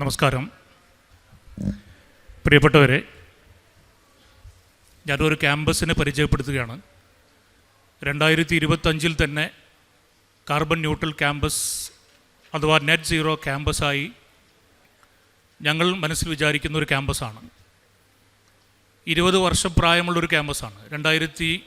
നമസ്കാരം. പ്രിയപ്പെട്ടവരെ ഞാനൊരു ക്യാമ്പസിനെ പരിചയപ്പെടുത്തുകയാണ്. രണ്ടായിരത്തി ഇരുപത്തഞ്ചിൽ തന്നെ കാർബൺ ന്യൂട്രൽ ക്യാമ്പസ് അഥവാ നെറ്റ് സീറോ ക്യാമ്പസായി ഞങ്ങൾ മനസ്സിൽ വിചാരിക്കുന്ന ഒരു ക്യാമ്പസാണ്. ഇരുപത് വർഷം പ്രായമുള്ളൊരു ക്യാമ്പസാണ്. രണ്ടായിരത്തി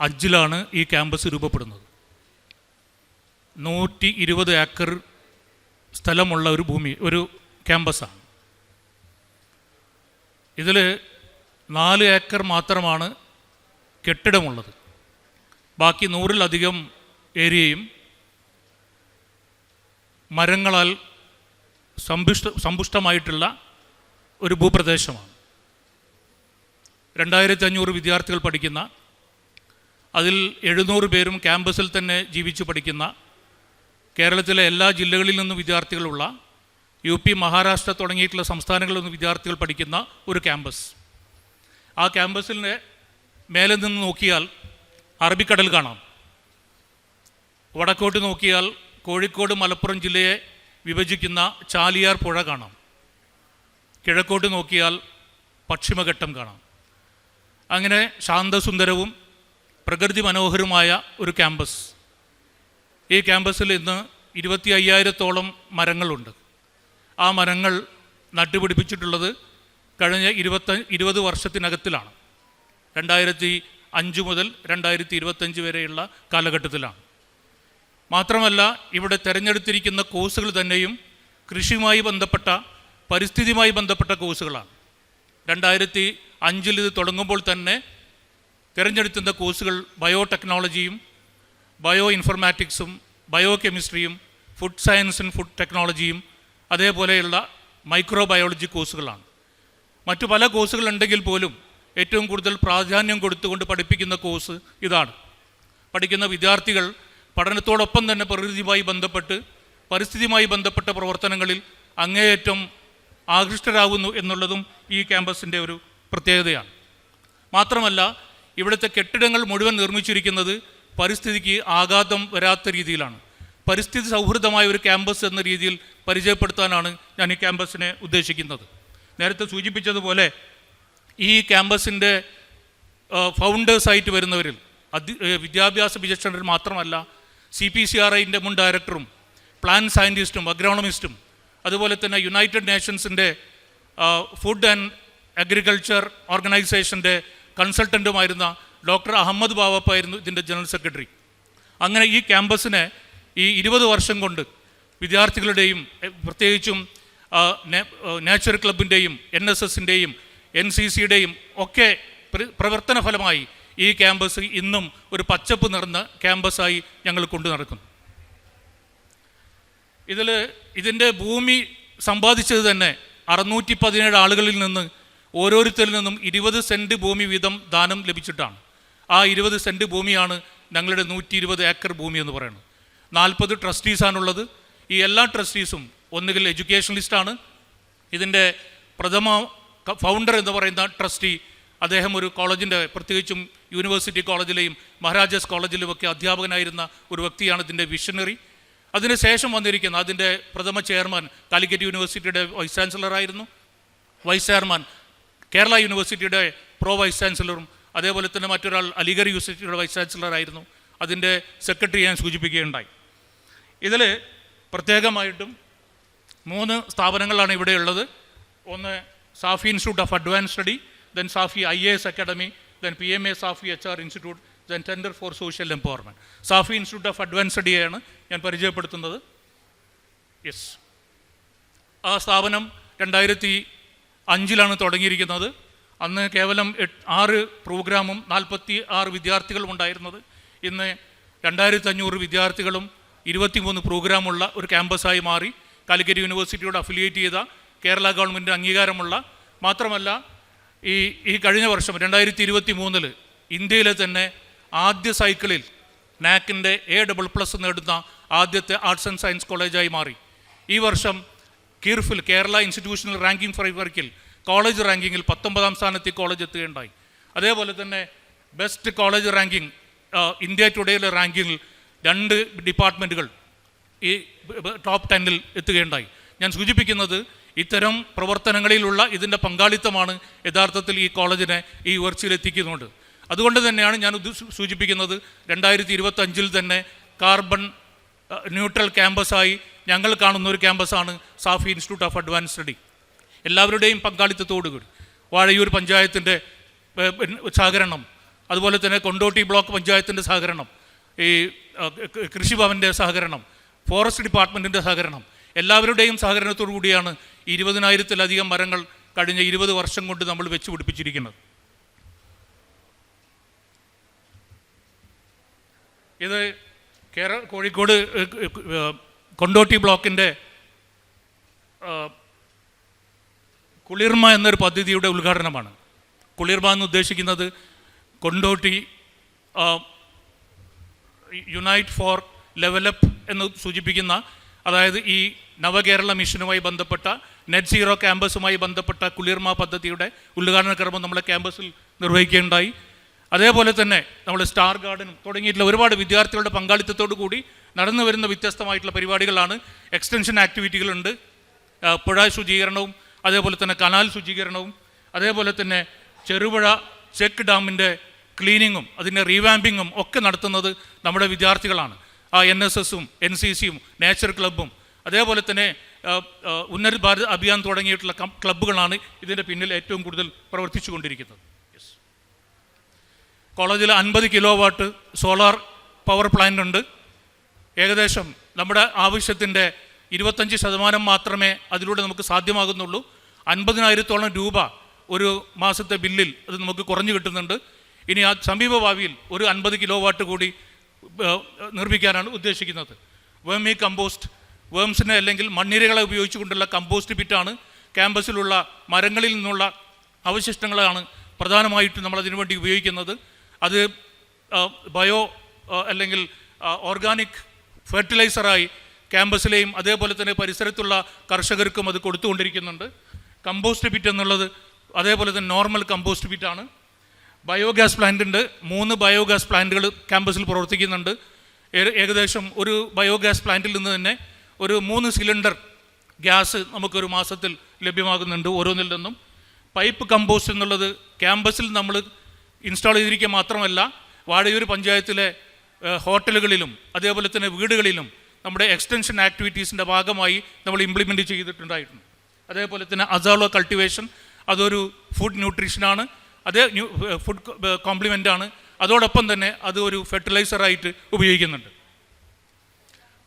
അഞ്ചിലാണ് ഈ ക്യാമ്പസ് രൂപപ്പെടുന്നത്. നൂറ്റി ഇരുപത് ഏക്കർ സ്ഥലമുള്ള ഒരു ഭൂമി ഒരു ക്യാമ്പസാണ്. ഇതിൽ നാല് ഏക്കർ മാത്രമാണ് കെട്ടിടമുള്ളത്. ബാക്കി നൂറിലധികം ഏരിയയും മരങ്ങളാൽ സമ്പുഷ്ട സമ്പുഷ്ടമായിട്ടുള്ള ഒരു ഭൂപ്രദേശമാണ്. രണ്ടായിരത്തി അഞ്ഞൂറ് വിദ്യാർത്ഥികൾ പഠിക്കുന്ന അതിൽ എഴുന്നൂറ് പേരും ക്യാമ്പസിൽ തന്നെ ജീവിച്ച് പഠിക്കുന്ന കേരളത്തിലെ എല്ലാ ജില്ലകളിൽ നിന്നും വിദ്യാർത്ഥികളുള്ള യു പി മഹാരാഷ്ട്ര തുടങ്ങിയിട്ടുള്ള സംസ്ഥാനങ്ങളിൽ നിന്ന് വിദ്യാർത്ഥികൾ പഠിക്കുന്ന ഒരു ക്യാമ്പസ്. ആ ക്യാമ്പസിന്റെ മേലെ നിന്ന് നോക്കിയാൽ അറബിക്കടൽ കാണാം. വടക്കോട്ട് നോക്കിയാൽ കോഴിക്കോട് മലപ്പുറം ജില്ലയെ വിഭജിക്കുന്ന ചാലിയാർ പുഴ കാണാം. കിഴക്കോട്ട് നോക്കിയാൽ പശ്ചിമഘട്ടം കാണാം. അങ്ങനെ ശാന്തസുന്ദരവും പ്രകൃതി മനോഹരമായ ഒരു ക്യാമ്പസ്. ഈ ക്യാമ്പസിൽ ഇന്ന് ഇരുപത്തി അയ്യായിരത്തോളം മരങ്ങളുണ്ട്. ആ മരങ്ങൾ നട്ടുപിടിപ്പിച്ചിട്ടുള്ളത് കഴിഞ്ഞ ഇരുപത്ത ഇരുപത് വർഷത്തിനകത്തിലാണ്. രണ്ടായിരത്തി അഞ്ച് മുതൽ രണ്ടായിരത്തി ഇരുപത്തഞ്ച് വരെയുള്ള കാലഘട്ടത്തിലാണ്. മാത്രമല്ല ഇവിടെ തിരഞ്ഞെടുത്തിരിക്കുന്ന കോഴ്സുകൾ തന്നെയും കൃഷിയുമായി ബന്ധപ്പെട്ട പരിസ്ഥിതിയുമായി ബന്ധപ്പെട്ട കോഴ്സുകളാണ്. രണ്ടായിരത്തി അഞ്ചിൽ ഇത് തുടങ്ങുമ്പോൾ തന്നെ തിരഞ്ഞെടുക്കുന്ന കോഴ്സുകൾ ബയോടെക്നോളജിയും ബയോ ഇൻഫർമാറ്റിക്സും ബയോ കെമിസ്ട്രിയും ഫുഡ് സയൻസും ഫുഡ് ടെക്നോളജിയും അതേപോലെയുള്ള മൈക്രോബയോളജി കോഴ്സുകളാണ്. മറ്റു പല കോഴ്സുകളുണ്ടെങ്കിൽ പോലും ഏറ്റവും കൂടുതൽ പ്രാധാന്യം കൊടുത്തുകൊണ്ട് പഠിപ്പിക്കുന്ന കോഴ്സ് ഇതാണ്. പഠിക്കുന്ന വിദ്യാർത്ഥികൾ പഠനത്തോടൊപ്പം തന്നെ പ്രകൃതിയുമായി ബന്ധപ്പെട്ട് പരിസ്ഥിതിയുമായി ബന്ധപ്പെട്ട പ്രവർത്തനങ്ങളിൽ അങ്ങേയറ്റം ആകൃഷ്ടരാകുന്നു എന്നുള്ളതും ഈ ക്യാമ്പസിന്റെ ഒരു പ്രത്യേകതയാണ്. മാത്രമല്ല ഇവിടുത്തെ കെട്ടിടങ്ങൾ മുഴുവൻ നിർമ്മിച്ചിരിക്കുന്നത് പരിസ്ഥിതിക്ക് ആഘാതം വരാത്ത രീതിയിലാണ്. പരിസ്ഥിതി സൗഹൃദമായ ഒരു ക്യാമ്പസ് എന്ന രീതിയിൽ പരിചയപ്പെടുത്താനാണ് ഞാൻ ഈ ക്യാമ്പസിനെ ഉദ്ദേശിക്കുന്നത്. നേരത്തെ സൂചിപ്പിച്ചതുപോലെ ഈ ക്യാമ്പസിന്റെ ഫൗണ്ടേഴ്സായിട്ട് വരുന്നവരിൽ അധി വിദ്യാഭ്യാസ വിചക്ഷണർ മാത്രമല്ല സി പി സി ആർ ഐന്റെ മുൻ ഡയറക്ടറും പ്ലാൻ സയന്റിസ്റ്റും അഗ്രോണമിസ്റ്റും അതുപോലെ തന്നെ യുണൈറ്റഡ് നേഷൻസിന്റെ ഫുഡ് ആൻഡ് അഗ്രികൾച്ചർ ഓർഗനൈസേഷന്റെ കൺസൾട്ടന്റുമായിരുന്ന ഡോക്ടർ അഹമ്മദ് ബാവപ്പായിരുന്നു ഇതിന്റെ ജനറൽ സെക്രട്ടറി. അങ്ങനെ ഈ ക്യാമ്പസിനെ ഈ ഇരുപത് വർഷം കൊണ്ട് വിദ്യാർത്ഥികളുടെയും പ്രത്യേകിച്ചും നേച്ചർ ക്ലബിന്റെയും എൻ എസ് എസിന്റെയും എൻ സി സിയുടെയും ഒക്കെ പ്രവർത്തന ഫലമായി ഈ ക്യാമ്പസ് ഇന്നും ഒരു പച്ചപ്പ് നിറഞ്ഞ ക്യാമ്പസായി ഞങ്ങൾ കൊണ്ടു നടക്കുന്നു. ഇതിൽ ഇതിന്റെ ഭൂമി സമ്പാദിച്ചത് തന്നെ അറുന്നൂറ്റി പതിനേഴ് ആളുകളിൽ നിന്ന് ഓരോരുത്തരിൽ നിന്നും ഇരുപത് സെന്റ് ഭൂമി വീതം ദാനം ലഭിച്ചിട്ടാണ്. ആ ഇരുപത് സെന്റ് ഭൂമിയാണ് ഞങ്ങളുടെ നൂറ്റി ഇരുപത് ഏക്കർ ഭൂമി എന്ന് പറയുന്നത്. നാൽപ്പത് ട്രസ്റ്റീസാണുള്ളത്. ഈ എല്ലാ ട്രസ്റ്റീസും ഒന്നുകിൽ എഡ്യൂക്കേഷണലിസ്റ്റാണ്. ഇതിന്റെ പ്രഥമ ഫൗണ്ടർ എന്ന് പറയുന്ന ട്രസ്റ്റി അദ്ദേഹം ഒരു കോളേജിന്റെ പ്രത്യേകിച്ചും യൂണിവേഴ്സിറ്റി കോളേജിലെയും മഹാരാജാസ് കോളേജിലുമൊക്കെ അധ്യാപകനായിരുന്ന ഒരു വ്യക്തിയാണ് ഇതിന്റെ വിഷണറി അതിന് ശേഷം വന്നിരിക്കുന്ന അതിന്റെ പ്രഥമ ചെയർമാൻ കാലിക്കറ്റ് യൂണിവേഴ്സിറ്റിയുടെ വൈസ് ചാൻസലറായിരുന്നു. വൈസ് ചെയർമാൻ കേരള യൂണിവേഴ്സിറ്റിയുടെ പ്രോ വൈസ് ചാൻസലറും അതേപോലെ തന്നെ മറ്റൊരാൾ അലിഗർ യൂണിവേഴ്സിറ്റിയുടെ വൈസ് ചാൻസലറായിരുന്നു. അതിന്റെ സെക്രട്ടറി ഞാൻ സൂചിപ്പിക്കുകയുണ്ടായി. ഇതിൽ പ്രത്യേകമായിട്ടും മൂന്ന് സ്ഥാപനങ്ങളാണ് ഇവിടെ ഉള്ളത് ഒന്ന് Safi institute of advance study then Safi I A S academy then P M A Safi H R institute then tender for social empowerment Safi institute of advance സ്റ്റഡിയാണ് ഞാൻ പരിചയപ്പെടുത്തുന്നത്. യെസ്. ആ സ്ഥാപനം രണ്ടായിരത്തി അഞ്ചിലാണ് തുടങ്ങിയിരിക്കുന്നത്. അന്ന് കേവലം ആറ് പ്രോഗ്രാമും നാൽപ്പത്തി ആറ് വിദ്യാർത്ഥികളും ഉണ്ടായിരുന്നത്. ഇന്ന് രണ്ടായിരത്തി അഞ്ഞൂറ് വിദ്യാർത്ഥികളും ഇരുപത്തിമൂന്ന് പ്രോഗ്രാമുള്ള ഒരു ക്യാമ്പസായി മാറി. കാലിക്കറ്റ് യൂണിവേഴ്സിറ്റിയോട് അഫിലിയേറ്റ് ചെയ്ത കേരള ഗവൺമെന്റ് അംഗീകാരമുള്ള മാത്രമല്ല ഈ ഈ കഴിഞ്ഞ വർഷം രണ്ടായിരത്തി ഇരുപത്തി മൂന്നിൽ ഇന്ത്യയിലെ തന്നെ ആദ്യ സൈക്കിളിൽ നാക്കിന്റെ എ ഡബിൾ പ്ലസ് നേടുന്ന ആദ്യത്തെ ആർട്സ് ആൻഡ് സയൻസ് കോളേജായി മാറി. ഈ വർഷം കീർഫിൽ കേരള ഇൻസ്റ്റിറ്റ്യൂഷണൽ റാങ്കിംഗ് ഫ്രെയിംവർക്കിൽ കോളേജ് റാങ്കിങ്ങിൽ പത്തൊമ്പതാം സ്ഥാനത്ത് കോളേജ് എത്തുകയുണ്ടായി. അതേപോലെ തന്നെ ബെസ്റ്റ് കോളേജ് റാങ്കിങ് ഇന്ത്യ ടുഡേയിലെ റാങ്കിങ്ങിൽ രണ്ട് ഡിപ്പാർട്ട്മെന്റുകൾ ഈ ടോപ്പ് ടെന്നിൽ എത്തുകയുണ്ടായി. ഞാൻ സൂചിപ്പിക്കുന്നത് ഇത്തരം പ്രവർത്തനങ്ങളിലുള്ള ഇതിന്റെ പങ്കാളിത്തമാണ് യഥാർത്ഥത്തിൽ ഈ കോളേജിനെ ഈ ഉയർച്ചയിലെത്തിക്കുന്നുണ്ട് അതുകൊണ്ട് തന്നെയാണ് ഞാൻ സൂചിപ്പിക്കുന്നത് രണ്ടായിരത്തി ഇരുപത്തഞ്ചിൽ തന്നെ കാർബൺ ന്യൂട്രൽ ക്യാമ്പസായി ഞങ്ങൾ കാണുന്ന ഒരു ക്യാമ്പസാണ് Safi institute of advance study. എല്ലാവരുടെയും പങ്കാളിത്തത്തോടുകൂടി വാഴയൂർ പഞ്ചായത്തിന്റെ സഹകരണം അതുപോലെ തന്നെ കൊണ്ടോട്ടി ബ്ലോക്ക് പഞ്ചായത്തിന്റെ സഹകരണം ഈ കൃഷിഭവന്റെ സഹകരണം ഫോറസ്റ്റ് ഡിപ്പാർട്ട്മെന്റിന്റെ സഹകരണം എല്ലാവരുടെയും സഹകരണത്തോടു കൂടിയാണ് ഇരുപതിനായിരത്തിലധികം മരങ്ങൾ കഴിഞ്ഞ ഇരുപത് വർഷം കൊണ്ട് നമ്മൾ വെച്ച് പിടിപ്പിച്ചിരിക്കുന്നത്. ഇത് കേരള കോഴിക്കോട് കൊണ്ടോട്ടി ബ്ലോക്കിന്റെ കുളിർമ എന്നൊരു പദ്ധതിയുടെ ഉദ്ഘാടനമാണ്. കുളിർമ എന്ന് ഉദ്ദേശിക്കുന്നത് കൊണ്ടോട്ടി യുണൈറ്റ് ഫോർ ലെവലപ്പ് എന്ന് സൂചിപ്പിക്കുന്ന അതായത് ഈ നവകേരള മിഷനുമായി ബന്ധപ്പെട്ട നെറ്റ് സീറോ ക്യാമ്പസുമായി ബന്ധപ്പെട്ട കുളിർമ പദ്ധതിയുടെ ഉദ്ഘാടന കർമ്മം നമ്മളെ ക്യാമ്പസിൽ നിർവഹിക്കുകയുണ്ടായി. അതേപോലെ തന്നെ നമ്മൾ സ്റ്റാർ ഗാർഡനും തുടങ്ങിയിട്ടുള്ള ഒരുപാട് വിദ്യാർത്ഥികളുടെ പങ്കാളിത്തത്തോടു കൂടി നടന്നു വരുന്ന വ്യത്യസ്തമായിട്ടുള്ള പരിപാടികളാണ്. എക്സ്റ്റൻഷൻ ആക്ടിവിറ്റികളുണ്ട് പുഴ ശുചീകരണവും അതേപോലെ തന്നെ കനാൽ ശുചീകരണവും അതേപോലെ തന്നെ ചെറുപുഴ ചെക്ക് ഡാമിന്റെ ക്ലീനിങ്ങും അതിന്റെ റീവാമ്പിങ്ങും ഒക്കെ നടത്തുന്നത് നമ്മുടെ വിദ്യാർത്ഥികളാണ്. ആ എൻ എസ് എസും എൻ സി സിയും നേച്ചർ ക്ലബ്ബും അതേപോലെ തന്നെ ഉന്നത ഭാരത് അഭിയാൻ തുടങ്ങിയിട്ടുള്ള ക്ലബ്ബുകളാണ് ഇതിന്റെ പിന്നിൽ ഏറ്റവും കൂടുതൽ പ്രവർത്തിച്ചു കൊണ്ടിരിക്കുന്നത്. കോളേജിൽ അൻപത് kilo watt solar power plant ഉണ്ട്. ഏകദേശം നമ്മുടെ ആവശ്യത്തിന്റെ ഇരുപത്തഞ്ച് ശതമാനം മാത്രമേ അതിലൂടെ നമുക്ക് സാധ്യമാകുന്നുള്ളൂ. അൻപതിനായിരത്തോളം രൂപ ഒരു മാസത്തെ ബില്ലിൽ അത് നമുക്ക് കുറഞ്ഞു കിട്ടുന്നുണ്ട്. ഇനി ആ സമീപ ഭാവിയിൽ ഒരു അൻപത് കിലോ വാട്ട് കൂടി നിർമ്മിക്കാനാണ് ഉദ്ദേശിക്കുന്നത്. വേമി കമ്പോസ്റ്റ് വേംസിനെ അല്ലെങ്കിൽ മണ്ണിരകളെ ഉപയോഗിച്ചുകൊണ്ടുള്ള കമ്പോസ്റ്റ് പിറ്റാണ് ക്യാമ്പസിലുള്ള മരങ്ങളിൽ നിന്നുള്ള അവശിഷ്ടങ്ങളാണ് പ്രധാനമായിട്ടും നമ്മൾ അതിനു വേണ്ടി ഉപയോഗിക്കുന്നത്. അത് ബയോ അല്ലെങ്കിൽ ഓർഗാനിക് ഫെർട്ടിലൈസറായി ക്യാമ്പസിലെയും അതേപോലെ തന്നെ പരിസരത്തുള്ള കർഷകർക്കും അത് കൊടുത്തുകൊണ്ടിരിക്കുന്നുണ്ട്. കമ്പോസ്റ്റ് പിറ്റ് എന്നുള്ളത് അതേപോലെ തന്നെ നോർമൽ കമ്പോസ്റ്റ് പിറ്റാണ്. ബയോഗ്യാസ് പ്ലാന്റ് ഉണ്ട്. മൂന്ന് ബയോഗ്യാസ് പ്ലാന്റുകൾ ക്യാമ്പസിൽ പ്രവർത്തിക്കുന്നുണ്ട്. ഏകദേശം ഒരു ബയോഗ്യാസ് പ്ലാന്റിൽ നിന്ന് തന്നെ ഒരു മൂന്ന് സിലിണ്ടർ ഗ്യാസ് നമുക്കൊരു മാസത്തിൽ ലഭ്യമാകുന്നുണ്ട് ഓരോന്നിൽ നിന്നും. പൈപ്പ് കമ്പോസ്റ്റ് എന്നുള്ളത് ക്യാമ്പസിൽ നമ്മൾ ഇൻസ്റ്റാൾ ചെയ്തിരിക്കുക മാത്രമല്ല വാഴയൂർ പഞ്ചായത്തിലെ ഹോട്ടലുകളിലും അതേപോലെ തന്നെ വീടുകളിലും നമ്മുടെ എക്സ്റ്റൻഷൻ ആക്ടിവിറ്റീസിന്റെ ഭാഗമായി നമ്മൾ ഇംപ്ലിമെന്റ് ചെയ്തിട്ടുണ്ടായിട്ടുണ്ട്. അതേപോലെ തന്നെ അസാളോ കൾട്ടിവേഷൻ അതൊരു ഫുഡ് ന്യൂട്രീഷനാണ് അതേ ഫുഡ് കോംപ്ലിമെന്റ് ആണ്. അതോടൊപ്പം തന്നെ അത് ഒരു ഫെർട്ടിലൈസറായിട്ട് ഉപയോഗിക്കുന്നുണ്ട്.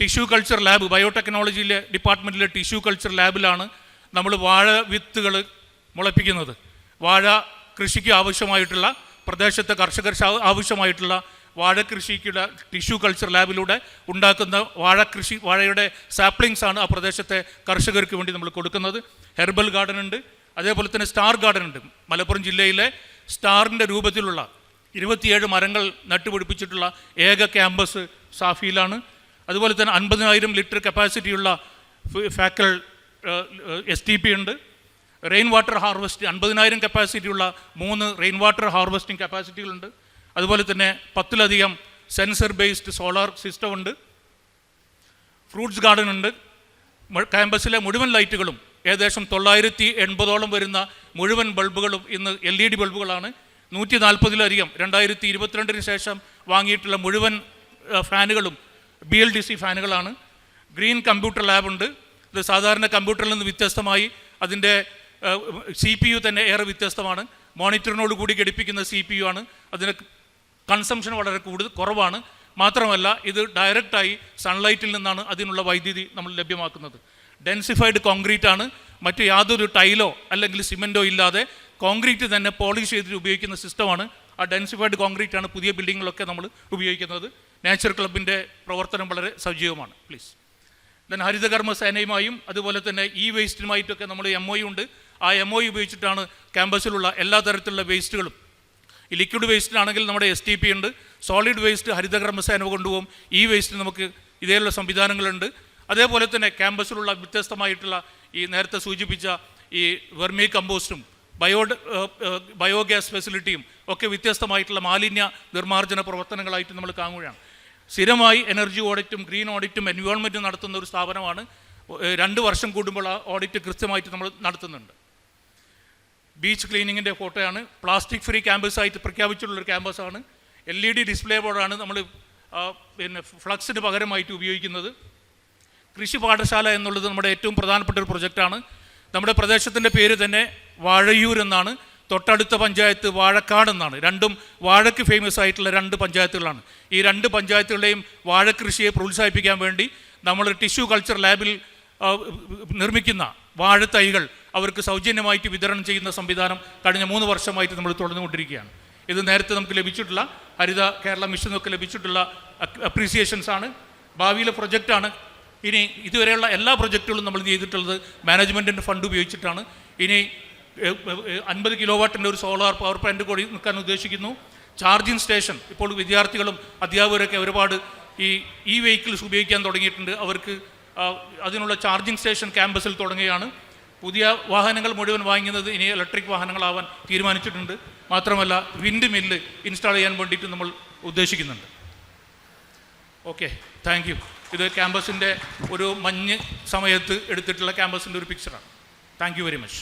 ടിഷ്യൂ കൾച്ചർ ലാബ് ബയോടെക്നോളജിയിലെ ഡിപ്പാർട്ട്മെന്റിലെ ടിഷ്യൂ കൾച്ചർ ലാബിലാണ് നമ്മൾ വാഴ വിത്തുകൾ മുളപ്പിക്കുന്നത്. വാഴ കൃഷിക്ക് ആവശ്യമായിട്ടുള്ള പ്രദേശത്തെ കർഷകർ ആവശ്യമായിട്ടുള്ള വാഴ കൃഷിക്കുള്ള ടിഷ്യൂ കൾച്ചർ ലാബിലൂടെ ഉണ്ടാക്കുന്ന വാഴ കൃഷി വാഴയുടെ സാപ്ലിങ്സ് ആണ് ആ പ്രദേശത്തെ കർഷകർക്ക് വേണ്ടി നമ്മൾ കൊടുക്കുന്നത്. ഹെർബൽ ഗാർഡൻ ഉണ്ട്. അതേപോലെ തന്നെ സ്റ്റാർ ഗാർഡൻ ഉണ്ട്. മലപ്പുറം ജില്ലയിലെ സ്റ്റാറിന്റെ രൂപത്തിലുള്ള ഇരുപത്തിയേഴ് മരങ്ങൾ നട്ടുപിടിപ്പിച്ചിട്ടുള്ള ഏക ക്യാമ്പസ് സാഫിയിലാണ്. അതുപോലെ തന്നെ അൻപതിനായിരം ലിറ്റർ കപ്പാസിറ്റിയുള്ള ഫാക്കൽ എസ് ടി പി ഉണ്ട്. റെയിൻ വാട്ടർ ഹാർവെസ്റ്റ് അൻപതിനായിരം കപ്പാസിറ്റിയുള്ള മൂന്ന് റെയിൻ വാട്ടർ ഹാർവെസ്റ്റിംഗ് കപ്പാസിറ്റികളുണ്ട്. അതുപോലെ തന്നെ പത്തിലധികം സെൻസർ ബേസ്ഡ് സോളാർ സിസ്റ്റം ഉണ്ട്. ഫ്രൂട്ട്സ് ഗാർഡൻ ഉണ്ട്. ക്യാമ്പസിലെ മുഴുവൻ ലൈറ്റുകളും ഏകദേശം തൊള്ളായിരത്തി എൺപതോളം വരുന്ന മുഴുവൻ ബൾബുകളും ഇന്ന് എൽ ഇ ഡി ബൾബുകളാണ്. നൂറ്റി നാൽപ്പതിലധികം രണ്ടായിരത്തി ഇരുപത്തിരണ്ടിന് ശേഷം വാങ്ങിയിട്ടുള്ള മുഴുവൻ ഫാനുകളും ബി എൽ ഡി സി ഫാനുകളാണ്. ഗ്രീൻ കമ്പ്യൂട്ടർ ലാബ് ഉണ്ട്. ഇത് സാധാരണ കമ്പ്യൂട്ടറിൽ നിന്ന് വ്യത്യസ്തമായി അതിന്റെ സി പി യു തന്നെ ഏറെ വ്യത്യസ്തമാണ്. മോണിറ്ററിനോട് കൂടി ഘടിപ്പിക്കുന്ന സി പി യു ആണ്. അതിന് കൺസംഷൻ വളരെ കൂടുതൽ കുറവാണ്. മാത്രമല്ല ഇത് ഡയറക്റ്റായി സൺലൈറ്റിൽ നിന്നാണ് അതിനുള്ള വൈദ്യുതി നമ്മൾ ലഭ്യമാക്കുന്നത്. ഡെൻസിഫൈഡ് കോൺക്രീറ്റ് ആണ്. മറ്റ് യാതൊരു ടൈലോ അല്ലെങ്കിൽ സിമെന്റോ ഇല്ലാതെ കോൺക്രീറ്റ് തന്നെ പോളിഷ് ചെയ്തിട്ട് ഉപയോഗിക്കുന്ന സിസ്റ്റമാണ് ആ ഡെൻസിഫൈഡ് കോൺക്രീറ്റ് ആണ് പുതിയ ബിൽഡിങ്ങുകളൊക്കെ നമ്മൾ ഉപയോഗിക്കുന്നത്. നേച്ചർ ക്ലബിന്റെ പ്രവർത്തനം വളരെ സജീവമാണ്. പ്ലീസ് ദെൻ ഹരിതകർമ്മ സേനയുമായും അതുപോലെ തന്നെ ഇ വേസ്റ്റിനുമായിട്ടൊക്കെ നമ്മൾ എം ഒ ഉണ്ട്. ആ എം ഒ ഉപയോഗിച്ചിട്ടാണ് ക്യാമ്പസിലുള്ള എല്ലാ തരത്തിലുള്ള വേസ്റ്റുകളും ഈ ലിക്വിഡ് വേസ്റ്റിനാണെങ്കിൽ നമ്മുടെ എസ് ടി പി ഉണ്ട് സോളിഡ് വേസ്റ്റ് ഹരിത സേന കൊണ്ടുപോകും ഈ വേസ്റ്റ് നമുക്ക് ഇതേയുള്ള സംവിധാനങ്ങളുണ്ട്. അതേപോലെ തന്നെ ക്യാമ്പസിലുള്ള വ്യത്യസ്തമായിട്ടുള്ള ഈ നേരത്തെ സൂചിപ്പിച്ച ഈ വെർമി കമ്പോസ്റ്റും ബയോ ബയോഗ്യാസ് ഫെസിലിറ്റിയും ഒക്കെ വ്യത്യസ്തമായിട്ടുള്ള മാലിന്യ നിർമ്മാർജന പ്രവർത്തനങ്ങളായിട്ട് നമ്മൾ കാണുകയാണ്. സ്ഥിരമായി എനർജി ഓഡിറ്റും ഗ്രീൻ ഓഡിറ്റും എൻവയോൺമെന്റും നടത്തുന്ന ഒരു സ്ഥാപനമാണ് രണ്ട് വർഷം കൂടുമ്പോൾ ആ ഓഡിറ്റ് കൃത്യമായിട്ട് നമ്മൾ നടത്തുന്നുണ്ട്. ബീച്ച് ക്ലീനിങ്ങിന്റെ ഫോട്ടോയാണ്. പ്ലാസ്റ്റിക് ഫ്രീ ക്യാമ്പസായിട്ട് പ്രഖ്യാപിച്ചിട്ടുള്ളൊരു ക്യാമ്പസാണ്. എൽ ഇ ഡി ഡിസ്പ്ലേ ബോർഡാണ് നമ്മൾ പിന്നെ ഫ്ലക്സിന് പകരമായിട്ട് ഉപയോഗിക്കുന്നത്. കൃഷി പാഠശാല എന്നുള്ളത് നമ്മുടെ ഏറ്റവും പ്രധാനപ്പെട്ട ഒരു പ്രൊജക്റ്റാണ്. നമ്മുടെ പ്രദേശത്തിന്റെ പേര് തന്നെ വാഴയൂർ എന്നാണ്. തൊട്ടടുത്ത പഞ്ചായത്ത് വാഴക്കാട് എന്നാണ്. രണ്ടും വാഴയ്ക്ക് ഫേമസ് ആയിട്ടുള്ള രണ്ട് പഞ്ചായത്തുകളാണ്. ഈ രണ്ട് പഞ്ചായത്തുകളുടെയും വാഴക്കൃഷിയെ പ്രോത്സാഹിപ്പിക്കാൻ വേണ്ടി നമ്മൾ ടിഷ്യൂ കൾച്ചർ ലാബിൽ നിർമ്മിക്കുന്ന വാഴത്തൈകൾ അവർക്ക് സൗജന്യമായിട്ട് വിതരണം ചെയ്യുന്ന സംവിധാനം കഴിഞ്ഞ മൂന്ന് വർഷമായിട്ട് നമ്മൾ തുടർന്നുകൊണ്ടിരിക്കുകയാണ്. ഇത് നേരത്തെ നമുക്ക് ലഭിച്ചിട്ടുള്ള ഹരിത കേരള മിഷൻ ഒക്കെ ലഭിച്ചിട്ടുള്ള അപ്രീസിയേഷൻസ് ആണ്. ഭാവിയിലെ പ്രൊജക്റ്റാണ് ഇനി ഇതുവരെയുള്ള എല്ലാ പ്രൊജക്റ്റുകളും നമ്മൾ ചെയ്തിട്ടുള്ളത്? മാനേജ്മെന്റിന്റെ ഫണ്ട് ഉപയോഗിച്ചിട്ടാണ്. ഇനി അൻപത് കിലോ വാട്ടിന്റെ ഒരു സോളാർ പവർ പ്ലാന്റ് കൂടി നിൽക്കാൻ ഉദ്ദേശിക്കുന്നു. ചാർജിങ് സ്റ്റേഷൻ ഇപ്പോൾ വിദ്യാർത്ഥികളും അധ്യാപകരൊക്കെ ഒരുപാട് ഈ ഇ വെഹിക്കിൾസ് ഉപയോഗിക്കാൻ തുടങ്ങിയിട്ടുണ്ട്. അവർക്ക് അതിനുള്ള ചാർജിങ് സ്റ്റേഷൻ ക്യാമ്പസിൽ തുടങ്ങുകയാണ്. പുതിയ വാഹനങ്ങൾ മുഴുവൻ വാങ്ങുന്നത് ഇനി ഇലക്ട്രിക് വാഹനങ്ങളാവാൻ തീരുമാനിച്ചിട്ടുണ്ട്. മാത്രമല്ല വിൻഡ് മില്ല് ഇൻസ്റ്റാൾ ചെയ്യാൻ വേണ്ടിയിട്ട് നമ്മൾ ഉദ്ദേശിക്കുന്നുണ്ട്. ഓക്കെ താങ്ക് യു ഇത് ക്യാമ്പസിന്റെ ഒരു മഞ്ഞ് സമയത്ത് എടുത്തിട്ടുള്ള ക്യാമ്പസിന്റെ ഒരു പിക്ചറാണ് താങ്ക് യു വെരി മച്ച്